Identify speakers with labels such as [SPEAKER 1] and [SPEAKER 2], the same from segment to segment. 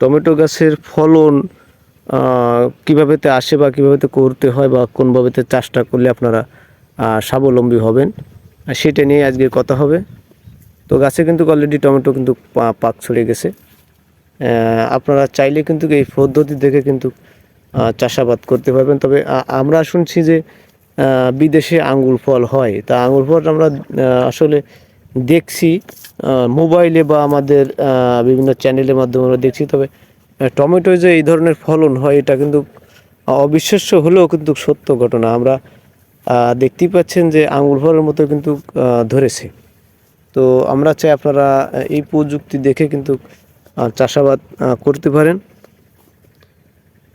[SPEAKER 1] Tomato গাছের ফলন কিভাবেতে আসে বা কিভাবেতে করতে হয় বা কোনভাবেতে চাষটা করলে আপনারা স্বাবলম্বী হবেন? সেটা নিয়ে আজকে কথা হবে। তো গাছে কিন্তু অলরেডি টমেটো কিন্তু পাক ছড়ে গেছে। আপনারা চাইলে কিন্তু এই পদ্ধতি দেখে কিন্তু চাষাবাদ করতে পারবেন। তবে আমরা শুনছি যে বিদেশে আঙ্গুর ফল হয়। তা আঙ্গুর ফল আমরা আসলে দেখছি মোবাইলে বা আমাদের বিভিন্ন চ্যানেলের মাধ্যমে আমরা দেখছি। তবে টমেটো যে এই ধরনের ফলন হয়, এটা কিন্তু অবিশ্বাস্য হলেও কিন্তু সত্য ঘটনা। আমরা দেখতেই পাচ্ছেন যে আঙুল ফলের মতো কিন্তু ধরেছে। তো আমরা চাই আপনারা এই প্রযুক্তি দেখে কিন্তু চাষাবাদ করতে পারেন।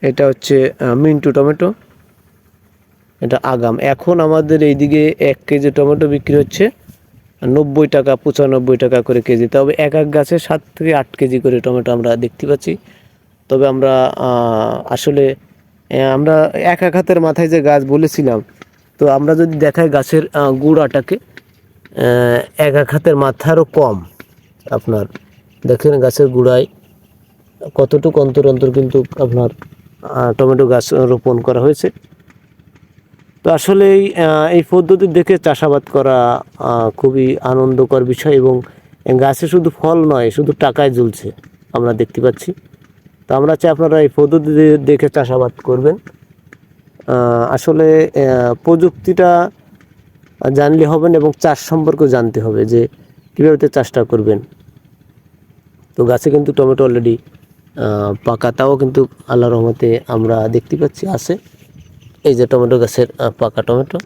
[SPEAKER 1] এটা হচ্ছে মিন্টু টমেটো। এটা আগাম। এখন আমাদের এইদিকে এক কেজি টমেটো বিক্রি হচ্ছে। নব্বই টাকা, পঁচানব্বই টাকা করে কেজি। তবে এক এক গাছে সাত থেকে আট কেজি করে টমেটো আমরা দেখতে পাচ্ছি। তবে আমরা আসলে আমরা এক এক হাতের মাথায় যে গাছ বলেছিলাম, তো আমরা যদি দেখাই গাছের গুঁড়াটাকে এক এক হাতের মাথারও কম। আপনার, দেখেন গাছের গুঁড়ায় কতটুকু অন্তর অন্তর কিন্তু আপনার টমেটো গাছ রোপণ করা হয়েছে। তো আসলে এই, পদ্ধতি দেখে চাষাবাদ করা খুবই আনন্দকর বিষয় এবং গাছে শুধু ফল নয় শুধু টাকায় ঝুলছে আমরা দেখতে পাচ্ছি। তো আমরা চাই আপনারা এই পদ্ধতি দেখে চাষাবাদ করবেন। আসলে প্রযুক্তিটা জানলে হবেন এবং চাষ সম্পর্কেও জানতে হবে যে কীভাবে চাষটা করবেন। তো গাছে কিন্তু টমেটো অলরেডি পাকা তাও কিন্তু আল্লাহ রহমতে আমরা দেখতে পাচ্ছি আছে। এই যে টমেটো গাছের পাকা টমেটো।